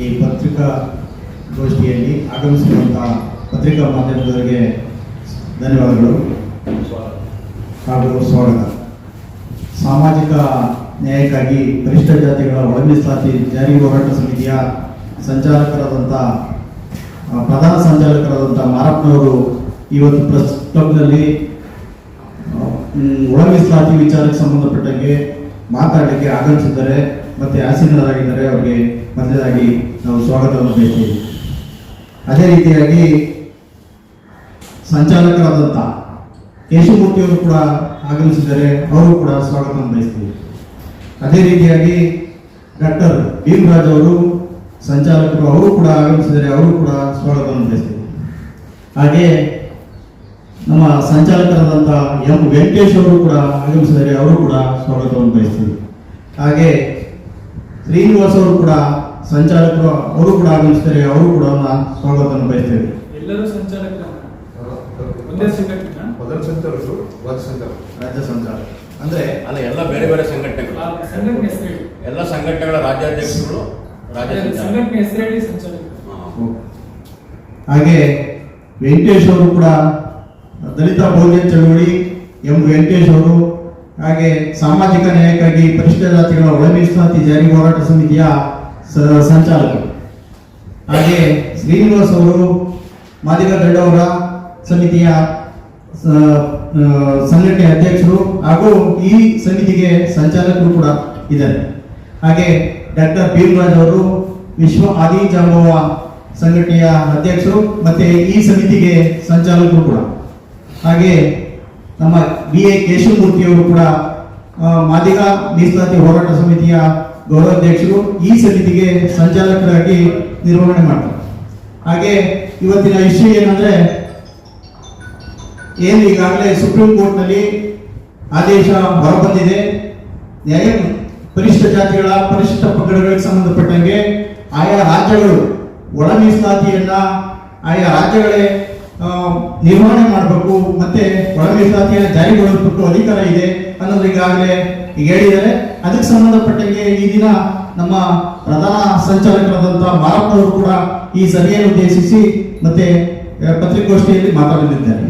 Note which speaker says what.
Speaker 1: ಈ ಪತ್ರಿಕಾ ಗೋಷ್ಠಿಯಲ್ಲಿ ಆಗಮಿಸಿರುವಂತಹ ಪತ್ರಿಕಾ ಮಾಧ್ಯಮದವರಿಗೆ ಧನ್ಯವಾದಗಳು. ಹಾಗೂ ಸ್ವಾಗತ. ಸಾಮಾಜಿಕ ನ್ಯಾಯಕ್ಕಾಗಿ ಪರಿಷ್ಠ ಜಾತಿಗಳ ಒಳಮೀಸಲಾತಿ ಜಾರಿ ಹೋರಾಟ ಸಮಿತಿಯ ಸಂಚಾಲಕರಾದಂಥ ಪ್ರಧಾನ ಸಂಚಾಲಕರಾದಂಥ ಮಾರಪ್ಪನವರು ಇವತ್ತು ಪ್ರೆಸ್ ಕ್ಲಬ್ನಲ್ಲಿ ಒಳಮೀಸಲಾತಿ ವಿಚಾರಕ್ಕೆ ಸಂಬಂಧಪಟ್ಟಂಗೆ ಮಾತಾಡಲಿಕ್ಕೆ ಆಗಮಿಸಿದ್ದಾರೆ. ಮತ್ತೆ ಆಸೀನರಾಗಿದ್ದಾರೆ, ಅವರಿಗೆ ಮೊದಲನೇದಾಗಿ ನಾವು ಸ್ವಾಗತವನ್ನು ಬಯಸ್ತೀವಿ ಅದೇ ರೀತಿಯಾಗಿ ಸಂಚಾಲಕರಾದಂಥ ಕೇಶವಮೂರ್ತಿಯವರು ಕೂಡ ಆಗಮಿಸಿದ್ದಾರೆ ಅವರು ಕೂಡ ಸ್ವಾಗತವನ್ನು ಬಯಸ್ತೀವಿ. ಅದೇ ರೀತಿಯಾಗಿ ಡಾಕ್ಟರ್ ಭೀಮರಾಜ್ ಅವರು ಸಂಚಾಲಕರು, ಅವರು ಕೂಡ ಆಗಮಿಸಿದ್ದಾರೆ ಅವರು ಕೂಡ ಸ್ವಾಗತವನ್ನು ಬಯಸ್ತೀವಿ. ಹಾಗೆ ನಮ್ಮ ಸಂಚಾಲಕರಾದಂಥ ಎಂ ವೆಂಕಟೇಶ್ ಅವರು ಕೂಡ ಆಗಮಿಸಿದ್ದಾರೆ ಅವರು ಕೂಡ ಸ್ವಾಗತವನ್ನು ಬಯಸ್ತೀವಿ. ಹಾಗೆ ಶ್ರೀನಿವಾಸ್ ಅವರು ಕೂಡ ಸಂಚಾಲಕರು ಅವರು ಕೂಡ ಆಗಮಿಸ್ತಾರೆ ಅವರು ಕೂಡ ಸ್ವಾಗತವನ್ನು ಬಯಸ್ತೇವೆ.
Speaker 2: ಎಲ್ಲರೂ ಸಂಚಾಲಕರು
Speaker 1: ರಾಜ್ಯ ಸಂಚಾಲಕ ಅಂದ್ರೆ
Speaker 3: ಅಲ್ಲ ಎಲ್ಲ ಬೇರೆ ಬೇರೆ ಸಂಘಟನೆಗಳು. ಎಲ್ಲ ಸಂಘಟನೆಗಳ ರಾಜ್ಯಾಧ್ಯಕ್ಷರು
Speaker 1: ಹಾಗೆ ವೆಂಕಟೇಶ್ ಅವರು ಕೂಡ ದಲಿತ ಬಹುಜನ ಚಳವಳಿ ಎಂ ವೆಂಕಟೇಶ್ ಅವರು ಹಾಗೆ ಸಾಮಾಜಿಕ ನ್ಯಾಯಕ್ಕಾಗಿ ಪರಿಶಿಷ್ಟ ಜಾತಿಗಳ ಒಳ ಮೀಸಲಾತಿ ಜಾರಿ ಹೋರಾಟ ಸಮಿತಿಯ ಸಂಚಾಲಕರು. ಹಾಗೆ ಶ್ರೀನಿವಾಸ್ ಅವರು ಮಾದಿಗ ದೊಡ್ಡವರ ಸಮಿತಿಯ ಸಂಘಟನೆ ಅಧ್ಯಕ್ಷರು ಹಾಗೂ ಈ ಸಮಿತಿಗೆ ಸಂಚಾಲಕರು ಕೂಡ ಇದ್ದಾರೆ. ಹಾಗೆ ಡಾಕ್ಟರ್ ಭೀಮರಾಜ್ ಅವರು ವಿಶ್ವ ಆದಿ ಜಾಂಬವ ಸಂಘಟನೆಯ ಅಧ್ಯಕ್ಷರು ಮತ್ತೆ ಈ ಸಮಿತಿಗೆ ಸಂಚಾಲಕರು ಕೂಡ. ಹಾಗೆ ನಮ್ಮ ಬಿ ಎ ಕೇಶವಮೂರ್ತಿ ಅವರು ಕೂಡ ಮಾದಿಗ ಮೀಸಲಾತಿ ಹೋರಾಟ ಸಮಿತಿಯ ಗೌರವಾಧ್ಯಕ್ಷರು ಈ ಸಮಿತಿಗೆ ಸಂಚಾಲಕರಾಗಿ ನಿರ್ವಹಣೆ ಮಾಡ್ತಾರೆ ಹಾಗೆ ಇವತ್ತಿನ ಇಶ್ಯೂ ಏನಂದ್ರೆ, ಏನು ಈಗಾಗಲೇ ಸುಪ್ರೀಂ ಕೋರ್ಟ್ನಲ್ಲಿ ಆದೇಶ ಹೊರಬಂದಿದೆ. ನ್ಯಾಯ, ಪರಿಶಿಷ್ಟ ಜಾತಿಗಳ ಪರಿಶಿಷ್ಟ ಪಂಗಡಗಳಿಗೆ ಸಂಬಂಧಪಟ್ಟಂಗೆ ಆಯಾ ರಾಜ್ಯಗಳು ಒಳ ಮೀಸಲಾತಿಯನ್ನ ಆಯಾ ರಾಜ್ಯಗಳೇ ನಿರ್ವಹಣೆ ಮಾಡಬೇಕು, ಮತ್ತೆ ಒಳ ಮೀಸಲಾತಿಯನ್ನು ಜಾರಿಗೊಳಿಸಬೇಕು ಅಧಿಕಾರ ಇದೆ ಅನ್ನೋದು ಈಗಾಗಲೇ ಈಗ ಹೇಳಿದ್ದಾರೆ. ಅದಕ್ಕೆ ಸಂಬಂಧಪಟ್ಟಂಗೆ ಈ ದಿನ ನಮ್ಮ ಪ್ರಧಾನ ಸಂಚಾಲಕರಾದಂತಹ ಮಾರಪ್ಪನವರು ಕೂಡ ಈ ಸಭೆಯನ್ನು ಉದ್ದೇಶಿಸಿ ಮತ್ತೆ ಪತ್ರಿಕಾಗೋಷ್ಠಿಯಲ್ಲಿ ಮಾತಾಡಲಿದ್ದಾರೆ.